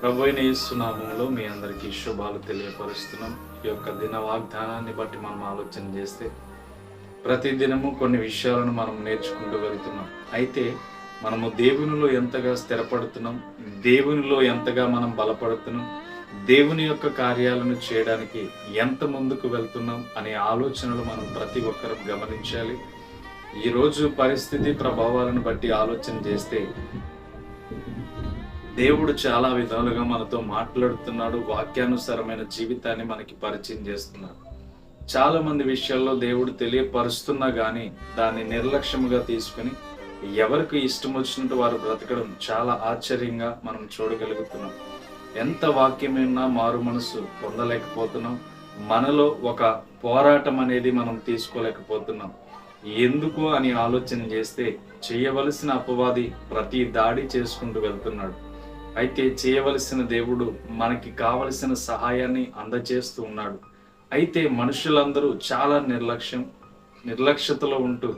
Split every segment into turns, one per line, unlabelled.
ప్రభు అయిన యేసునామంలో మీ అందరికీ శుభాలు తెలియపరుస్తున్నాం. ఈ యొక్క దిన వాగ్దానాన్ని బట్టి మనం ఆలోచన చేస్తే ప్రతి దినము కొన్ని విషయాలను మనం నేర్చుకుంటూ వెళ్తున్నాం. అయితే మనము దేవునిలో ఎంతగా స్థిరపడుతున్నాం దేవునిలో ఎంతగా మనం బలపడుతున్నాం దేవుని యొక్క కార్యాలను చేయడానికి ఎంత ముందుకు వెళ్తున్నాం అనే ఆలోచనలు మనం ప్రతి ఒక్కరూ గమనించాలి. ఈరోజు పరిస్థితి ప్రభావాలను బట్టి ఆలోచన చేస్తే దేవుడు చాలా విధాలుగా మనతో మాట్లాడుతున్నాడు వాక్యానుసారమైన జీవితాన్ని మనకి పరిచయం చేస్తున్నాడు. చాలా మంది విషయాల్లో దేవుడు తెలియపరుస్తున్నా కానీ దాన్ని నిర్లక్ష్యముగా తీసుకుని ఎవరికి ఇష్టం వచ్చినట్టు వారు బ్రతకడం చాలా ఆశ్చర్యంగా మనం చూడగలుగుతున్నాం. ఎంత వాక్యమైనా మారు మనసు పొందలేకపోతున్నాం. మనలో ఒక పోరాటం అనేది మనం తీసుకోలేకపోతున్నాం. ఎందుకు అని ఆలోచన చేస్తే చేయవలసిన అపవాది ప్రతి దాడి చేసుకుంటూ వెళ్తున్నాడు. అయితే చేయవలసిన దేవుడు మనకి కావలసిన సహాయాన్ని అందజేస్తూ ఉన్నాడు. అయితే మనుషులందరూ చాలా నిర్లక్ష్యం నిర్లక్ష్యతలో ఉంటూ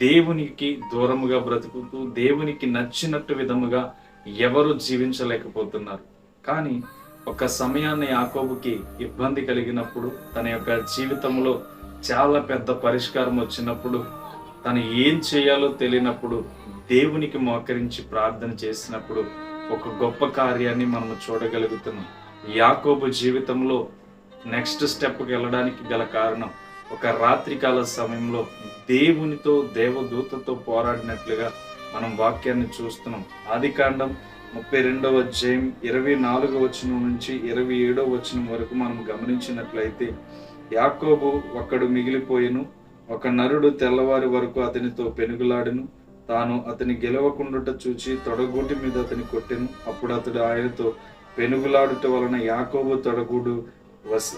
దేవునికి దూరముగా బ్రతుకుతూ దేవునికి నచ్చినట్టు విధముగా ఎవరు జీవించలేకపోతున్నారు. కానీ ఒక సమయాన్ని యాకోబుకి ఇబ్బంది కలిగినప్పుడు తన యొక్క జీవితంలో చాలా పెద్ద పరిష్కారం వచ్చినప్పుడు తను ఏం చేయాలో తెలియనప్పుడు దేవునికి మోకరించి ప్రార్థన చేసినప్పుడు ఒక గొప్ప కార్యాన్ని మనం చూడగలుగుతున్నాం. యాకోబు జీవితంలో నెక్స్ట్ స్టెప్కి వెళ్ళడానికి గల కారణం ఒక రాత్రికాల సమయంలో దేవునితో దేవదూతతో పోరాడినట్లుగా మనం వాక్యాన్ని చూస్తున్నాం. ఆది కాండం ముప్పై రెండవ అధ్యాయం ఇరవై నాలుగో వచనం నుంచి ఇరవై ఏడో వచనం వరకు మనం గమనించినట్లయితే యాకోబు ఒక్కడు మిగిలిపోయెను ఒక నరుడు తెల్లవారి వరకు అతనితో పెనుగులాడెను తాను అతని గెలవకుండుట చూచి తొడగూటి మీద అతని కొట్టెను. అప్పుడు అతడు ఆయనతో పెనుగులాడుట వలన యాకోబు తొడగూడు వసి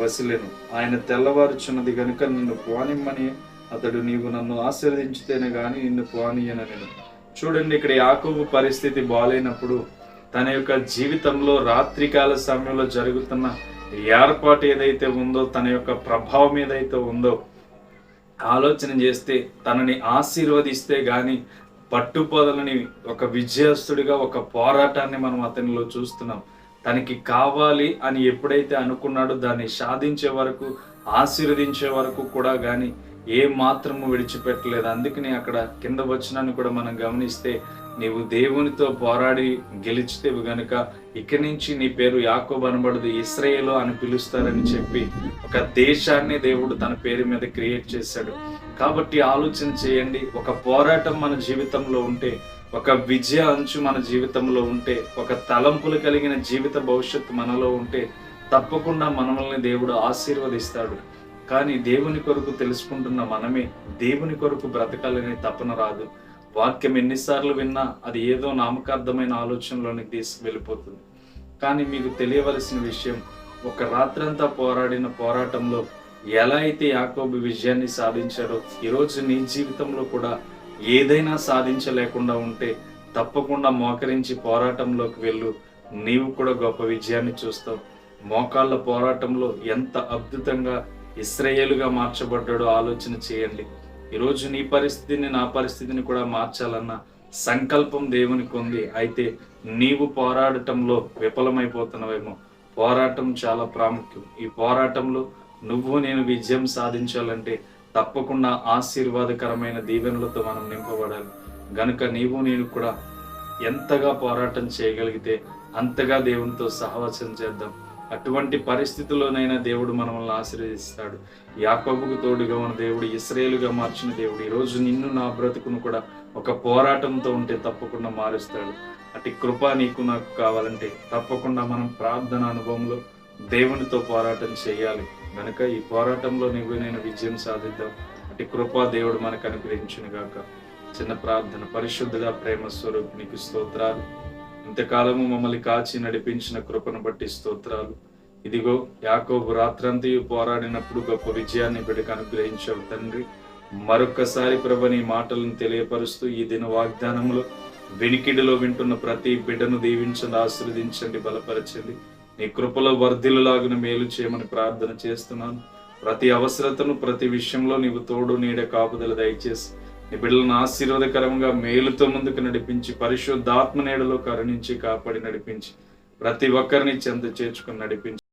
వసిలెను. ఆయన తెల్లవారుచున్నది గనుక నిన్ను పోనిమ్మని అతడు నీవు నన్ను ఆశీర్వదించితేనే గాని నిన్ను పోనీయనని. చూడండి ఇక్కడ యాకోబు పరిస్థితి బాగాలేనప్పుడు తన యొక్క జీవితంలో రాత్రికాల సమయంలో జరుగుతున్న ఏర్పాటు ఏదైతే ఉందో తన యొక్క ప్రభావం ఏదైతే ఉందో ఆలోచన చేస్తే తనని ఆశీర్వదిస్తే కానీ పట్టుపోదలని ఒక విజయస్తుడిగా ఒక పోరాటాన్ని మనం అతనిలో చూస్తున్నాం. తనకి కావాలి అని ఎప్పుడైతే అనుకున్నాడో దాన్ని సాధించే వరకు ఆశీర్వదించే వరకు కూడా కానీ ఏ మాత్రము విడిచిపెట్టలేదు. అందుకని అక్కడ కింద వచ్చినాన్ని కూడా మనం గమనిస్తే నీవు దేవునితో పోరాడి గెలిచితేవి గనుక ఇక్కడి నుంచి నీ పేరు యాకోబ్ అనబడదు ఇస్రాయేలు అని పిలుస్తారని చెప్పి ఒక దేశాన్ని దేవుడు తన పేరు మీద క్రియేట్ చేశాడు. కాబట్టి ఆలోచన చేయండి ఒక పోరాటం మన జీవితంలో ఉంటే ఒక విజయ అంచు మన జీవితంలో ఉంటే ఒక తలంపులు కలిగిన జీవిత భవిష్యత్తు మనలో ఉంటే తప్పకుండా మనల్ని దేవుడు ఆశీర్వదిస్తాడు. కానీ దేవుని కొరకు తెలుసుకుంటున్న మనమే దేవుని కొరకు బ్రతకాలనే తపన రాదు. వాక్యం ఎన్నిసార్లు విన్నా అది ఏదో నామకార్థమైన ఆలోచనలోనికి తీసి వెళ్ళిపోతుంది. కానీ మీకు తెలియవలసిన విషయం ఒక రాత్రంతా పోరాడిన పోరాటంలో ఎలా అయితే యాకోబు విజయాన్ని సాధించాడో ఈరోజు నీ జీవితంలో కూడా ఏదైనా సాధించలేకుండా ఉంటే తప్పకుండా మోకరించి పోరాటంలోకి వెళ్ళు. నీవు కూడా గొప్ప విజయాన్ని చూస్తావు. మోకాళ్ళ పోరాటంలో ఎంత అద్భుతంగా ఇస్రయేలుగా మార్చబడ్డాడో ఆలోచన చేయండి. ఈరోజు నీ పరిస్థితిని నా పరిస్థితిని కూడా మార్చాలన్న సంకల్పం దేవునికి ఉంది. అయితే నీవు పోరాడటంలో విఫలమైపోతున్నావేమో. పోరాటం చాలా ప్రాముఖ్యం. ఈ పోరాటంలో నువ్వు నేను విజయం సాధించాలంటే తప్పకుండా ఆశీర్వాదకరమైన దీవెనలతో మనం నింపబడాలి. గనుక నీవు నేను కూడా ఎంతగా పోరాటం చేయగలిగితే అంతగా దేవునితో సహవాసం చేద్దాం. అటువంటి పరిస్థితుల్లోనైనా దేవుడు మనల్ని ఆశీర్వదిస్తాడు. యాకోబుకు తోడుగా ఉన్న దేవుడు ఇస్రాయేలుగా మార్చిన దేవుడు ఈరోజు నిన్ను నా బ్రతుకును కూడా ఒక పోరాటంతో ఉంటే తప్పకుండా మారుస్తాడు. అటు కృప నీకు నాకు కావాలంటే తప్పకుండా మనం ప్రార్థన అనుభవంలో దేవునితో పోరాటం చేయాలి. కనుక ఈ పోరాటంలో నీకు నేను విజయం సాధిద్దాం. అటు కృపా దేవుడు మనకు అనుగ్రహించును గాక చిన్న ప్రార్థన పరిశుద్ధుగా ప్రేమ స్వరూపు నీకు స్తోత్రాలు. ఇంతకాలము మమ్మల్ని కాచి నడిపించిన కృపను బట్టి స్తోత్రాలు. ఇదిగో యాకోబు రాత్రంతయు పోరాడినప్పుడు గొప్ప విజయాన్ని బిడ్డకు అనుగ్రహించావు తండ్రి. మరొక్కసారి ప్రభ నీ మాటలను తెలియపరుస్తూ ఈ దిన వాగ్దానంలో వెనికిడిలో వింటున్న ప్రతి బిడ్డను దీవించండి ఆశీర్వదించండి బలపరచండి. నీ కృపలో వర్ధిల్లులాగున మేలు చేయమని ప్రార్థన చేస్తున్నాను. ప్రతి అవసరతను ప్రతి విషయంలో నీవు తోడు నీడ కాపుదల దయచేసి నీ బిడ్డలను ఆశీర్వాదకరంగా మేలుతో ముందుకు నడిపించి పరిశుద్ధాత్మ నీడలో కరుణించి కాపాడి నడిపించి ప్రతి ఒక్కరిని చెంత చేర్చుకుని నడిపించి.